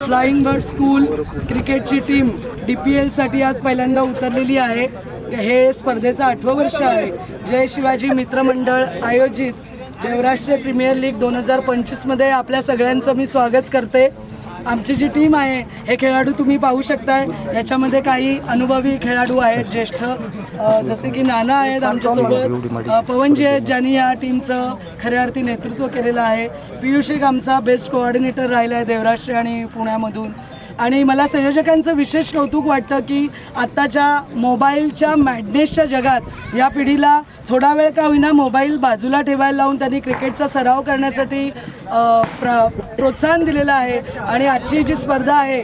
Flying bird school क्रिकेटची team D P एलसाठी आज पहिल्यांदा उतरलेली आहे. हे स्पर्धेचं आठवं वर्ष आहे. जय शिवाजी मित्रमंडळ आयोजित देवराष्ट्रीय प्रीमियर लीग दोन हजार पंचवीसमध्ये आपल्या सगळ्यांचं मी स्वागत करते. आमची जी टीम आहे हे खेळाडू तुम्ही पाहू शकताय. याच्यामध्ये काही अनुभवी खेळाडू आहेत ज्येष्ठ जसे की नाना आहेत आमच्यासोबत. पवनजी आहेत ज्यांनी या टीमचं खऱ्या अर्थी नेतृत्व केलेलं आहे. पियुष एक आमचा बेस्ट कोऑर्डिनेटर राहिला आहे देवराष्ट्र आणि पुण्यामधून. आणि मला संयोजकांचं विशेष कौतुक वाटतं की आत्ताच्या मोबाईलच्या मॅडनेसच्या जगात या पिढीला थोडा वेळ का होईना मोबाईल बाजूला ठेवायला लावून त्यांनी क्रिकेटचा सराव करण्यासाठी प्र प्रोत्साहन दिलेलं आहे. आणि आजची जी स्पर्धा आहे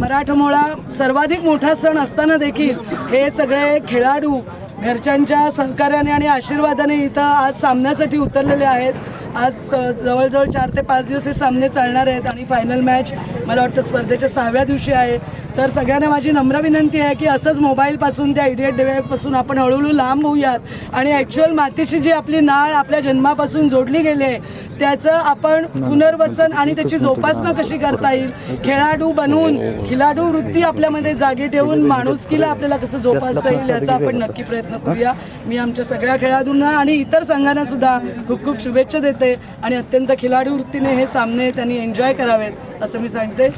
मराठमोळा सर्वाधिक मोठा सण असताना देखील हे सगळे खेळाडू घरच्यांच्या सहकार्याने आणि आशीर्वादाने इथं आज सामन्यासाठी उतरलेले आहेत. आज जवळजवळ चार ते पाच दिवस हे सामने चालणार आहेत आणि फायनल मॅच मला वाटतं स्पर्धेच्या सहाव्या दिवशी आहे. तर सगळ्यांना माझी नम्र विनंती आहे की असंच मोबाईलपासून त्या इडियट डिवाईसपासून आपण हळूहळू लांब होऊयात. आणि ॲक्च्युअल मातीशी जी आपली नाळ आपल्या जन्मापासून जोडली गेली आहे त्याचं आपण पुनर्वसन आणि त्याची जोपासना कशी करता येईल? खेळाडू बनवून खिलाडू वृत्ती आपल्यामध्ये जागी ठेवून माणुसकीला आपल्याला कसं जोपासता येईल याचा आपण नक्की प्रयत्न करूया. मी आमच्या सगळ्या खेळाडूंना आणि इतर संघांना सुद्धा खूप खूप शुभेच्छा देते. आणि अत्यंत खिलाडी वृत्तीने हे सामने त्यांनी एन्जॉय करावेत असं मी सांगते.